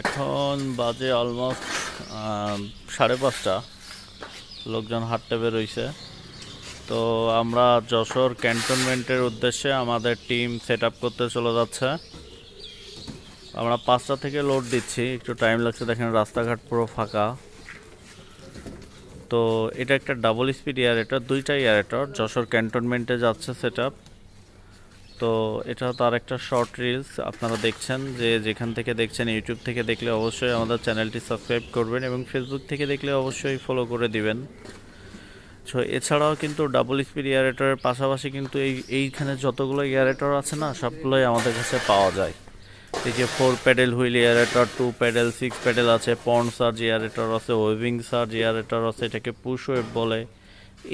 এখন বাজে অলমোস্ট সাড়ে পাঁচটা। লোকজন হাঁটতে বেরোইছে। তো আমরা যশোর ক্যান্টনমেন্টের উদ্দেশ্যে আমাদের টিম সেট করতে চলে যাচ্ছে। আমরা পাঁচটা থেকে লোড দিচ্ছি। একটু টাইম লাগছে। দেখেন রাস্তাঘাট পুরো ফাঁকা। তো এটা একটা ডাবল স্পিড এয়ারেটর দুইটা এয়ারেটর যশোর ক্যান্টনমেন্টে যাচ্ছে সেট তো এটা তার একটা শর্ট রিলস আপনারা দেখছেন যে যেখান থেকে দেখছেন ইউটিউব থেকে দেখলে অবশ্যই আমাদের চ্যানেলটি সাবস্ক্রাইব করবেন এবং ফেসবুক থেকে দেখলে অবশ্যই ফলো করে দিবেন। সো এছাড়াও কিন্তু ডাবল স্পিড এয়ারেটরের পাশাপাশি কিন্তু এই, এইখানে যতগুলো এয়ারেটর আছে না, সবগুলোই আমাদের কাছে পাওয়া যায়। এই যে four paddle wheel aerator two paddle six paddle আছে পন সার্জ এয়ারেটর আছে ওয়েভিং সার্জ এয়ারেটর আছে, এটাকে পুশ ওয়েভ বলে।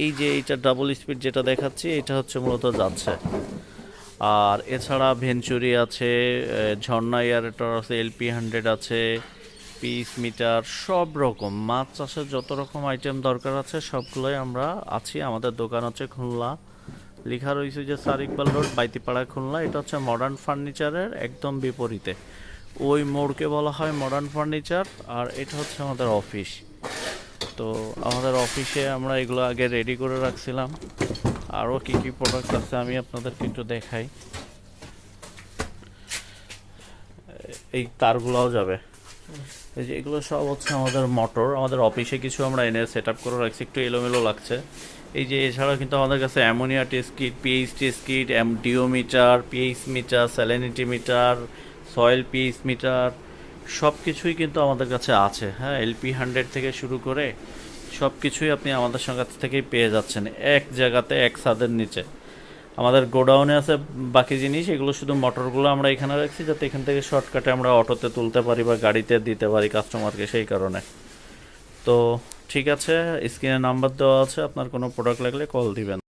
এই যে এইটা ডাবল স্পিড যেটা দেখাচ্ছি, এটা হচ্ছে মূলত যাচ্ছে। আর এছাড়া ভেঞ্চুরি আছে ঝর্ণা এয়ারেটর আছে এলপি হান্ড্রেড আছে পিস মিটার সব রকম। মাছ চাষের যত রকম আইটেম দরকার আছে, সবগুলোই আমরা আছি। আমাদের দোকান হচ্ছে খুলনা। লেখা রয়েছে যে স্যার ইকবাল রোড, বাইতিপাড়া খুলনা। এটা হচ্ছে মডার্ন ফার্নিচারের একদম বিপরীতে। ওই মোড়কে বলা হয় মডার্ন ফার্নিচার আর এটা হচ্ছে আমাদের অফিস তো আমাদের অফিসে আমরা এগুলো আগে রেডি করে রাখছিলাম। আরও কি কি প্রোডাক্ট আছে আমি আপনাদেরকে একটু দেখাই। এই তারগুলোও যাবে। এই যে এগুলো সব হচ্ছে আমাদের মোটর আমাদের অফিসে কিছু আমরা এনে সেট আপ করে রাখছি, একটু এলোমেলো লাগছে। এই যে এছাড়াও কিন্তু আমাদের কাছে ammonia test kit pH test kit DO meter pH meter salinity meter soil pH meter সব কিছুই কিন্তু আমাদের কাছে আছে। হ্যাঁ এলপি হান্ড্রেড থেকে শুরু করে সব কিছুই আপনি আমাদের সঙ্গে থেকেই পেয়ে যাচ্ছেন, এক জায়গাতে, এক ছাদের নিচে। আমাদের গোডাউনে আছে বাকি জিনিস, এগুলো শুধু মোটরগুলো আমরা এখানে রাখছি, যাতে এখান থেকে শর্টকাটে আমরা অটোতে তুলতে পারি বা গাড়িতে দিতে পারি কাস্টমারকে সেই কারণে। তো ঠিক আছে, স্ক্রিনে নাম্বার দেওয়া আছে, আপনার কোনো প্রোডাক্ট লাগলে কল দিবেন।